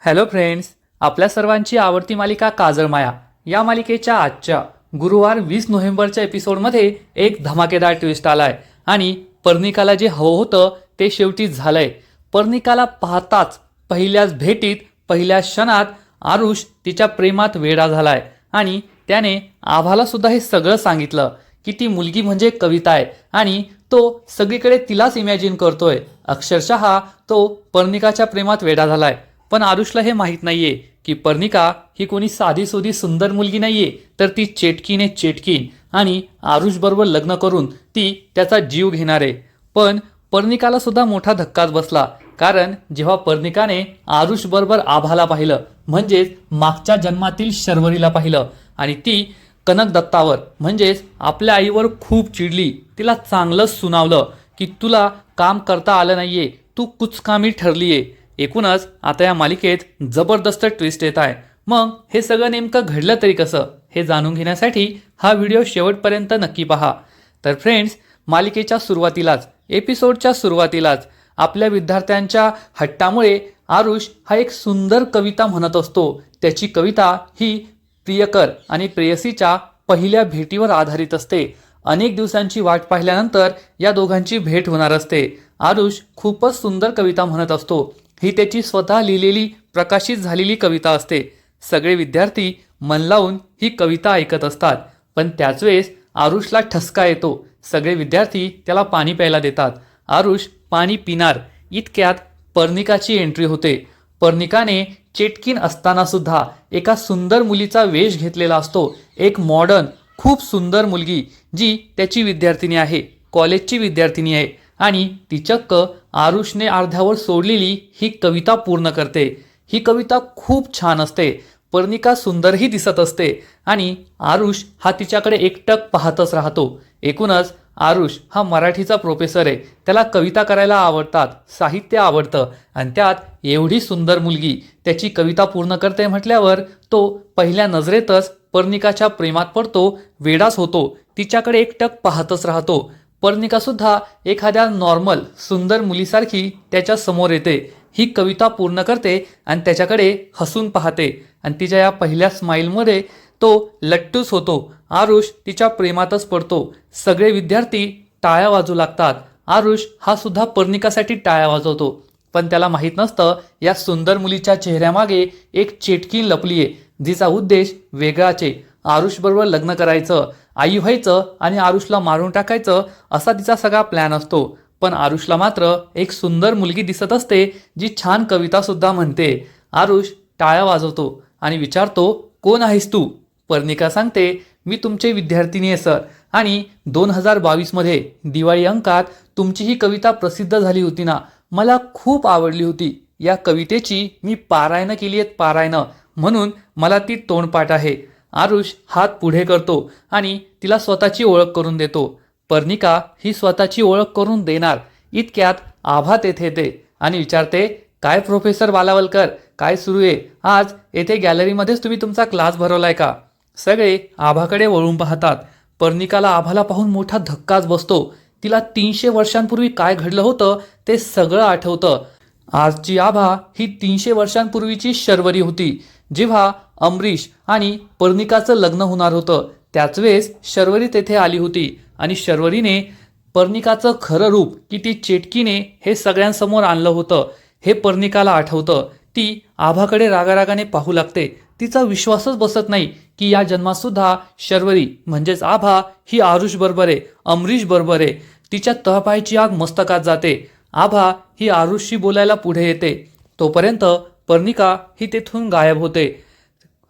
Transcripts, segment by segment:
Hello friends आपल्या सर्वांची आवडती मालिका काजळमाया या मालिकेच्या आजच्या गुरुवार वीस नोव्हेंबरच्या एपिसोडमध्ये एक धमाकेदार ट्विस्ट आलाय. आणि पर्निकाला जे हवं होतं ते शेवटी झालंय. पर्निकाला पाहताच पहिल्याच भेटीत पहिल्या क्षणात आरुष तिच्या प्रेमात वेडा झालाय. आणि त्याने आभाला सुद्धा हे सगळं सांगितलं की ती मुलगी म्हणजे कविता आहे आणि तो सगळीकडे तिलाच इमॅजिन करतोय. अक्षरशः तो पर्निकाच्या प्रेमात वेडा झालाय. पण आरुषला हे माहीत नाहीये की पर्निका ही कोणी साधी सुधी सुंदर मुलगी नाहीये तर ती चेटकीने चेटकीन आणि आरुष बरोबर लग्न करून ती त्याचा जीव घेणार आहे. पण पर्निकाला सुद्धा मोठा धक्काच बसला कारण जेव्हा पर्निकाने आरुष बरोबर आभाला पाहिलं म्हणजेच मागच्या जन्मातील शर्वरीला पाहिलं आणि ती कनक दत्तावर म्हणजेच आपल्या आईवर खूप चिडली तिला चांगलंच सुनावलं की तुला काम करता आलं नाहीये तू कुचकामी ठरलीये. एकूणच आता या मालिकेत जबरदस्त ट्विस्ट येत आहे. मग हे सगळं नेमकं घडलं तरी कसं हे जाणून घेण्यासाठी हा व्हिडिओ शेवटपर्यंत नक्की पहा. तर फ्रेंड्स मालिकेच्या सुरुवातीलाच एपिसोडच्या सुरुवातीलाच आपल्या विद्यार्थ्यांच्या हट्टामुळे आरुष हा एक सुंदर कविता म्हणत असतो. त्याची कविता ही प्रियकर आणि प्रेयसीच्या पहिल्या भेटीवर आधारित असते. अनेक दिवसांची वाट पाहिल्यानंतर या दोघांची भेट होणार असते. आरुष खूपच सुंदर कविता म्हणत असतो. ही त्याची स्वतः लिहिलेली प्रकाशित झालेली कविता असते. सगळे विद्यार्थी मन लावून ही कविता ऐकत असतात. पण त्याच वेळेस आरुषला ठसका येतो. सगळे विद्यार्थी त्याला पाणी प्यायला देतात. आरुष पाणी पिणार. इतक्यात पर्निकाची एंट्री होते. पर्निकाने चेटकीन असताना सुद्धा एका सुंदर मुलीचा वेश घेतलेला असतो. एक मॉडर्न खूप सुंदर मुलगी जी त्याची विद्यार्थिनी आहे. कॉलेजची विद्यार्थिनी आहे. आणि ती चक्क आरुषने अर्ध्यावर सोडलेली ही कविता पूर्ण करते. ही कविता खूप छान असते. पर्णिका सुंदरही दिसत असते आणि आरुष हा तिच्याकडे एकटक पाहतच राहतो. एकूणच आरुष हा मराठीचा प्रोफेसर आहे. त्याला कविता करायला आवडतात साहित्य आवडतं आणि त्यात एवढी सुंदर मुलगी त्याची कविता पूर्ण करते म्हटल्यावर तो पहिल्या नजरेतच पर्णिकाच्या प्रेमात पडतो वेडाच होतो तिच्याकडे एकटक पाहतच राहतो. पर्णिकासुद्धा एखाद्या नॉर्मल सुंदर मुलीसारखी त्याच्यासमोर येते. ही कविता पूर्ण करते आणि त्याच्याकडे हसून पाहते. आणि तिच्या या पहिल्या स्माईलमध्ये तो लट्टूस होतो. आरुष तिच्या प्रेमातच पडतो. सगळे विद्यार्थी टाळ्या वाजू लागतात. आरुष हा सुद्धा पर्णिकासाठी टाळ्या वाजवतो. पण त्याला माहीत नसतं या सुंदर मुलीच्या चेहऱ्यामागे एक चेटकी लपलीये जिचा उद्देश वेगळाच. आहे आरुषबरोबर लग्न करायचं आई व्हायचं आणि आरुषला मारून टाकायचं असा तिचा सगळा प्लॅन असतो. पण आरुषला मात्र एक सुंदर मुलगी दिसत असते जी छान कवितासुद्धा म्हणते. आरुष टाळ्या वाजवतो आणि विचारतो कोण आहेस तू? पर्निका सांगते मी तुमचे विद्यार्थिनी आहे सर. आणि दोन हजार बावीसमध्ये दिवाळी अंकात तुमची ही कविता प्रसिद्ध झाली होती ना? मला खूप आवडली होती. या कवितेची मी पारायणं केली आहेत पारायणं. म्हणून मला ती तोंडपाठ आहे. आरुष हात पुढे करतो आणि तिला स्वतःची ओळख करून देतो. पर्णिका ही स्वतःची ओळख करून देणार. इतक्यात आभा तेथे येते आणि विचारते काय प्रोफेसर बालावलकर? काय सुरू आहे? आज येथे गॅलरीमध्येच तुम्ही तुमचा क्लास भरवलाय का? सगळे आभाकडे वळून पाहतात. पर्णिकाला आभाला पाहून मोठा धक्काच बसतो. तिला तीनशे वर्षांपूर्वी काय घडलं होतं ते सगळं आठवतं. आजची आभा ही तीनशे वर्षांपूर्वीची शर्वरी होती. जेव्हा अमरीश आणि पर्निकाचं लग्न होणार होतं त्याच वेळेस शर्वरी तेथे आली होती आणि शर्वरीने पर्निकाचं खरं रूप की ती चेटकीने हे सगळ्यांसमोर आणलं होतं हे पर्निकाला आठवतं. ती आभाकडे रागारागाने पाहू लागते. तिचा विश्वासच बसत नाही की या जन्मातसुद्धा शर्वरी म्हणजेच आभा ही आरुष बरोबर आहे अमरीश बरोबर आहे. तिच्या तहपायची आग मस्तकात जाते. आभा ही आरुषशी बोलायला पुढे येते. तोपर्यंत पर्निका ही तेथून गायब होते.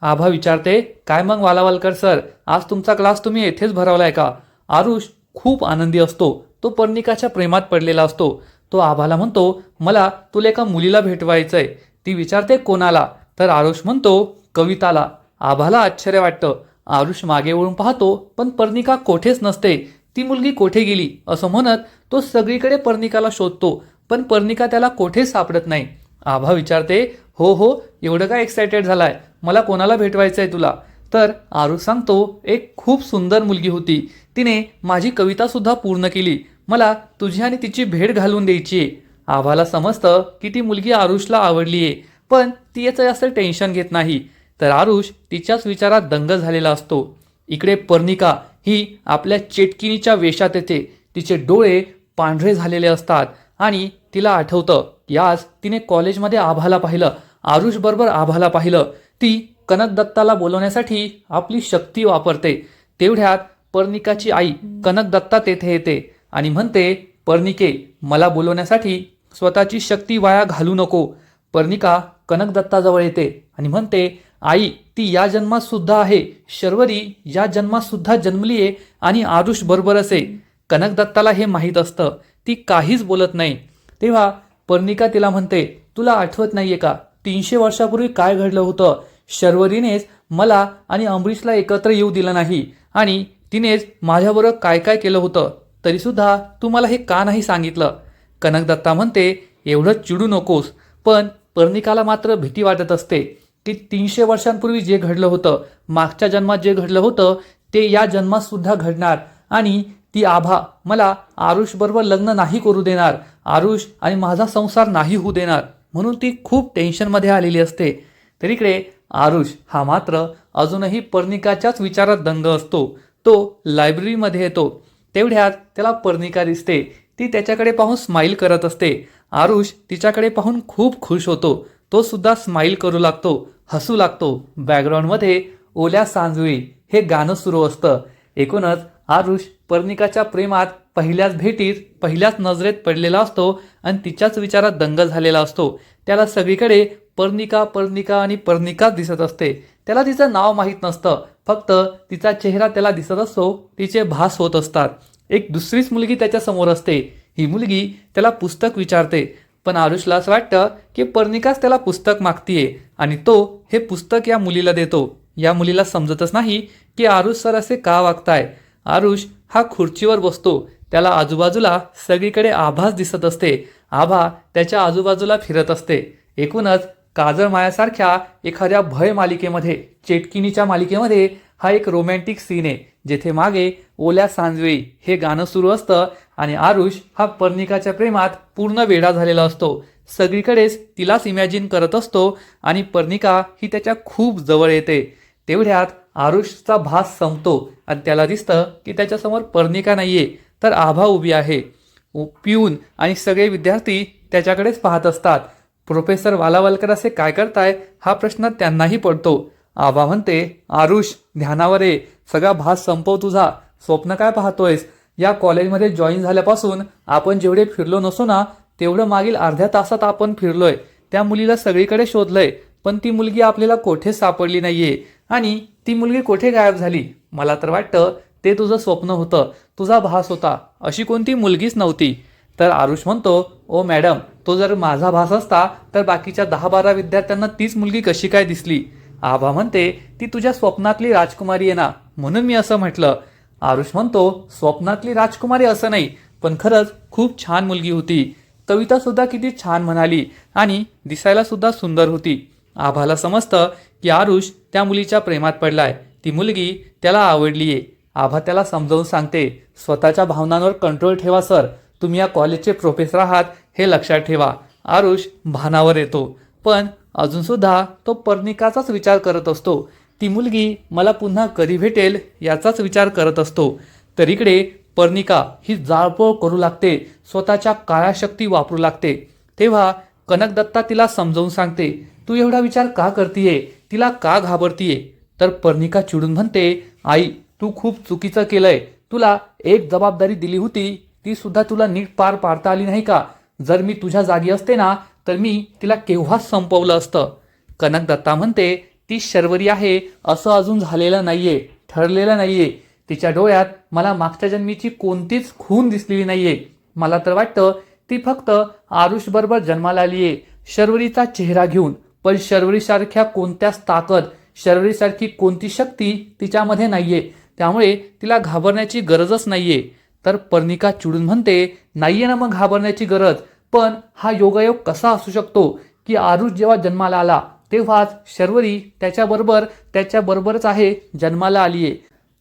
आभा विचारते काय मग वालावालकर सर आज तुमचा क्लास तुम्ही येथेच भरवलाय का? आरुष खूप आनंदी असतो. तो पर्निकाच्या प्रेमात पडलेला असतो. तो आभाला म्हणतो मला तुला एका मुलीला भेटवायचंय. ती विचारते कोणाला? तर आरुष म्हणतो कविताला. आभाला आश्चर्य वाटतं. आरुष मागे वळून पाहतो पण पर्निका कोठेच नसते. ती मुलगी कोठे गेली? असं म्हणत तो सगळीकडे पर्निकाला शोधतो पण पर्निका त्याला कोठेच सापडत नाही. आभा विचारते हो हो एवढं काय एक्सायटेड झालाय? मला कोणाला भेटवायचं आहे तुला? तर आरुष सांगतो एक खूप सुंदर मुलगी होती. तिने माझी कवितासुद्धा पूर्ण केली. मला तुझी आणि तिची भेट घालून द्यायची आहे आभाला समजतं की ती मुलगी आरुषला आवडली आहे पण ती याचं जास्त टेन्शन घेत नाही. तर आरुष तिच्याच विचारात दंग झालेला असतो. इकडे पर्णिका ही आपल्या चेटकिनीच्या वेशात येते. तिचे डोळे पांढरे झालेले असतात आणि तिला आठवतं की आज तिने कॉलेजमध्ये आभाला पाहिलं. आरुष बरोबर आभाला पाहिलं. ती कनक दत्ताला बोलवण्यासाठी आपली शक्ती वापरते. तेवढ्यात पर्णिकाची आई कनक दत्ता तेथे येते आणि म्हणते पर्णिके मला बोलवण्यासाठी स्वतःची शक्ती वाया घालू नको पर्णिका कनक दत्ताजवळ येते आणि म्हणते आई ती या जन्मात सुद्धा आहे. शर्वरी या जन्मात सुद्धा जन्मली आहे आणि आरुष बरोबर असे. कनक दत्ताला हे माहीत असतं. ती काहीच बोलत नाही. तेव्हा पर्णिका तिला म्हणते तुला आठवत नाहीये का? तीनशे वर्षापूर्वी काय घडलं होतं? शर्वरीनेच मला आणि अमरीशला एकत्र येऊ दिलं नाही आणि तिनेच माझ्याबरोबर काय काय केलं होतं? तरीसुद्धा तू मला हे का नाही सांगितलं? कनक दत्ता म्हणते एवढं चिडू नकोस पण पर्णिकाला मात्र भीती वाटत असते की तीनशे वर्षांपूर्वी जे घडलं होतं मागच्या जन्मात जे घडलं होतं ते या जन्मात सुद्धा घडणार आणि ती आभा मला आरुषबरोबर लग्न नाही करू देणार आरुष आणि माझा संसार नाही होऊ देणार म्हणून ती खूप टेन्शनमध्ये आलेली असते. तर इकडे आरुष हा मात्र अजूनही पर्णिकाच्याच विचारात दंग असतो. तो लायब्ररीमध्ये येतो. तेवढ्यात त्याला पर्णिका दिसते. ती त्याच्याकडे पाहून स्माईल करत असते. आरुष तिच्याकडे पाहून खूप खुश होतो. तो सुद्धा स्माईल करू लागतो हसू लागतो. बॅकग्राऊंडमध्ये ओल्या सांजवी हे गाणं सुरू असतं. एकूणच आरुष पर्णिकाच्या प्रेमात पहिल्याच भेटीत पहिल्याच नजरेत पडलेला असतो आणि तिच्याच विचारात दंग झालेला असतो. त्याला सगळीकडे पर्णिका पर्णिका आणि पर्णिकाच दिसत असते. त्याला तिचं नाव माहीत नसतं. फक्त तिचा चेहरा त्याला दिसत असतो. तिचे भास होत असतात. एक दुसरीच मुलगी त्याच्यासमोर असते. ही मुलगी त्याला पुस्तक विचारते. पण आरुषला असं वाटतं की पर्णिकाच त्याला पुस्तक मागतीये आणि तो हे पुस्तक या मुलीला देतो. या मुलीला समजतच नाही की आरुष सर असे का वागताय. आरुष हा खुर्चीवर बसतो. त्याला आजूबाजूला सगळीकडे आभास दिसत असते. आभा त्याच्या आजूबाजूला फिरत असते. एकूणच काजळ मायासारख्या एखाद्या भय मालिकेमध्ये चेटकिनीच्या मालिकेमध्ये हा एक रोमॅन्टिक सीन आहे. जेथे मागे ओल्या सांजवेळी हे गाणं सुरू असतं आणि आरुष हा पर्णिकाच्या प्रेमात पूर्ण वेढा झालेला असतो. सगळीकडेच तिलाच इमॅजिन करत असतो आणि पर्णिका ही त्याच्या खूप जवळ येते. तेवढ्यात आरुषचा भास संपतो आणि त्याला दिसतं की त्याच्यासमोर पर्णिका आहे तर आभा उभी आहे. उ- पिऊन आणि सगळे विद्यार्थी त्याच्याकडेच पाहत असतात. प्रोफेसर वालावलकर असे काय करताय? हा प्रश्न त्यांनाही पडतो. आबा म्हणते आरुष ध्यानावर ये. सगळा भास संपव तुझा. स्वप्न काय पाहतोयस? या कॉलेजमध्ये जॉईन झाल्यापासून आपण जेवढे फिरलो नसो ना तेवढं मागील अर्ध्या तासात आपण फिरलोय. त्या मुलीला सगळीकडे शोधलंय पण ती मुलगी आपल्याला कोठेच सापडली नाहीये? आणि ती मुलगी कोठे गायब झाली? मला तर वाटतं ते तुझं स्वप्न होतं. तुझा भास होता. अशी कोणती मुलगीच नव्हती. तर आरुष म्हणतो ओ मॅडम तो जर माझा भास असता तर बाकीच्या दहा बारा विद्यार्थ्यांना तीच मुलगी कशी काय दिसली? आभा म्हणते ती तुझ्या स्वप्नातली राजकुमारी आहे ना. म्हणून मी असं म्हटलं. आरुष म्हणतो स्वप्नातली राजकुमारी असं नाही पण खरंच खूप छान मुलगी होती. कविता सुद्धा किती छान म्हणाली आणि दिसायला सुद्धा सुंदर होती. आभाला समजतं की आरुष त्या मुलीच्या प्रेमात पडलाय. ती मुलगी त्याला आवडलीये. आभा त्याला समजावून सांगते स्वतःच्या भावनांवर कंट्रोल ठेवा सर तुम्ही या कॉलेजचे प्रोफेसर आहात हे लक्षात ठेवा. आरुष भानावर येतो. पण अजूनसुद्धा तो पर्णिकाचाच विचार करत असतो. ती मुलगी मला पुन्हा कधी भेटेल याचाच विचार करत असतो. तर इकडे पर्णिका ही जाळपोळ करू लागते स्वतःच्या काळ्या शक्ती वापरू लागते. तेव्हा कनकदत्ता तिला समजावून सांगते तू एवढा विचार का करतीये? तिला का घाबरतीये? तर पर्णिका चिडून म्हणते आई तू खूप चुकीचं केलंय. तुला एक जबाबदारी दिली होती. ती सुद्धा तुला नीट पार पाडता आली नाही का? जर मी तुझ्या जागी असते ना तर मी तिला केव्हाच संपवलं असतं. कनक दत्ता म्हणते ती शर्वरी आहे. असं अजून झालेलं नाहीये. ठरलेलं नाहीये. तिच्या डोळ्यात मला मागच्या जन्मीची कोणतीच खून दिसलेली नाहीये. मला तर वाटतं ती फक्त आरुषबरोबर जन्माला आलीये. शर्वरीचा चेहरा घेऊन पण शर्वरीसारख्या कोणत्याच ताकद शर्वरीसारखी कोणती शक्ती तिच्यामध्ये नाही आहे त्यामुळे तिला घाबरण्याची गरजच नाही आहे तर पर्णिका चिडून म्हणते नाही आहे ना मग घाबरण्याची गरज. पण हा योगायोग कसा असू शकतो? की आरुष जेव्हा जन्माला आला तेव्हाच शर्वरी त्याच्याबरोबर त्याच्याबरोबरच आहे जन्माला आली आहे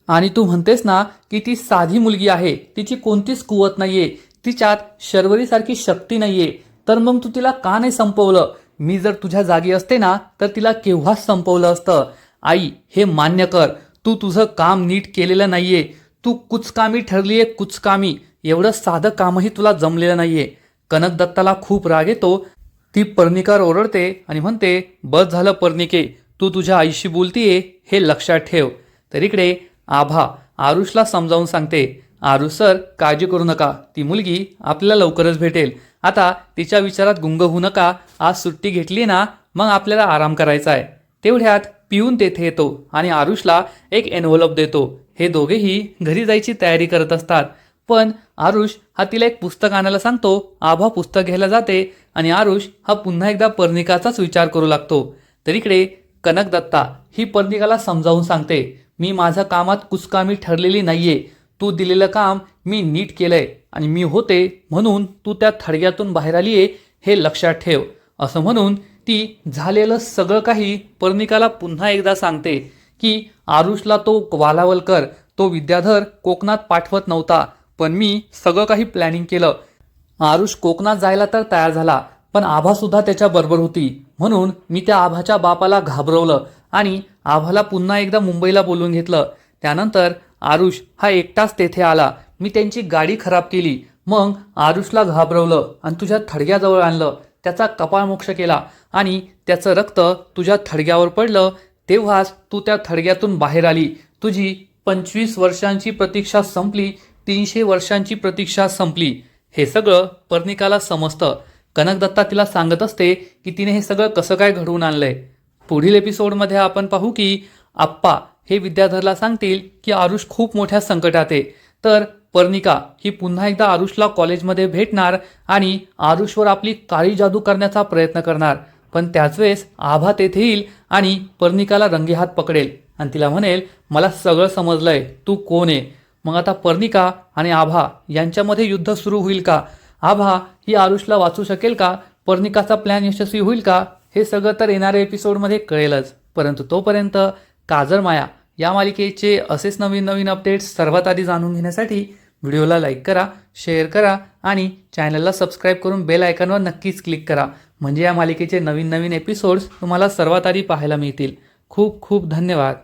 आणि तू म्हणतेस ना की ती साधी मुलगी आहे तिची कोणतीच कुवत नाहीये. तिच्यात शर्वरीसारखी शक्ती नाहीये. तर मग तू तिला का नाही संपवलं? मी जर तुझ्या जागी असते ना तर तिला केव्हाच संपवलं असतं. आई हे मान्य कर. तू तुझं काम नीट केलेलं नाहीये. तू कुचकामी ठरलीये कुचकामी. एवढं साधं कामही तुला जमलेलं नाहीये. कनक दत्ताला खूप राग येतो. ती पर्णिकार ओरडते आणि म्हणते बस झालं पर्णिके. तू तुझ्या आईशी बोलतीये हे लक्षात ठेव. तर इकडे आभा आरुषला समजावून सांगते आरुष सर काळजी करू नका. ती मुलगी आपल्याला लवकरच भेटेल. आता तिच्या विचारात गुंग होऊ नका. आज सुट्टी घेतली ना मग आपल्याला आराम करायचा आहे. तेवढ्यात पिऊन तेथे येतो आणि आरुषला एक एनव्हलप देतो. हे दोघेही घरी जायची तयारी करत असतात. पण आरुष हा तिला एक पुस्तक आणायला सांगतो. आभा पुस्तक घ्यायला जाते आणि आरुष हा पुन्हा एकदा पर्णिकाचाच विचार करू लागतो. तर इकडे कनक दत्ता ही पर्णिकाला समजावून सांगते मी माझ्या कामात कुचकामी ठरलेली नाहीये. तू दिलेलं काम मी नीट केलंय आणि मी होते म्हणून तू त्या थडग्यातून बाहेर आलीये हे लक्षात ठेव. असं म्हणून ती झालेलं सगळं काही पर्णिकाला पुन्हा एकदा सांगते की आरुषला तो वालावलकर तो विद्याधर कोकणात पाठवत नव्हता पण मी सगळं काही प्लॅनिंग केलं. आरुष कोकणात जायला तर तयार झाला पण आभा सुद्धा त्याच्या बरोबर होती. म्हणून मी त्या आभाच्या बापाला घाबरवलं आणि आभाला पुन्हा एकदा मुंबईला बोलून घेतलं. त्यानंतर आरुष हा एकटाच तेथे आला. मी त्यांची गाडी खराब केली. मग आरुषला घाबरवलं आणि तुझ्या थडग्याजवळ आणलं. त्याचा कपाळमोक्ष केला आणि त्याचं रक्त तुझ्या थडग्यावर पडलं. तेव्हाच तू त्या थडग्यातून बाहेर आली. तुझी पंचवीस वर्षांची प्रतीक्षा संपली. तीनशे वर्षांची प्रतीक्षा संपली. हे सगळं पर्णिकाला समजतं. कनकदत्ता तिला सांगत असते की तिने हे सगळं कसं काय घडवून आणलंय. पुढील एपिसोडमध्ये आपण पाहू की आप्पा हे विद्याधरला सांगतील की आरुष खूप मोठ्या संकटात आहे. तर पर्णिका ही पुन्हा एकदा आरुषला कॉलेजमध्ये भेटणार आणि आरुषवर आपली काळी जादू करण्याचा प्रयत्न करणार. पण त्याच वेळेस आभा तेथे येईल आणि पर्णिकाला रंगेहात पकडेल. आणि तिला म्हणेल मला सगळं समजलंय. तू कोण आहे? मग आता पर्णिका आणि आभा यांच्यामध्ये युद्ध सुरू होईल का? आभा ही आरुषला वाचू शकेल का? पर्णिकाचा प्लॅन यशस्वी होईल का? हे सगळं तर येणाऱ्या एपिसोडमध्ये कळेलच. परंतु तोपर्यंत काजर माया या मालिकेचे असेच नवीन नवीन अपडेट्स सर्वात आधी जाणून घेण्यासाठी व्हिडिओला लाईक करा शेअर करा आणि चॅनलला सबस्क्राईब करून बेल आयकॉनवर नक्कीच क्लिक करा. म्हणजे या मालिकेचे नवीन नवीन एपिसोड्स तुम्हाला सर्वात आधी पाहायला मिळतील. खूप खूप धन्यवाद.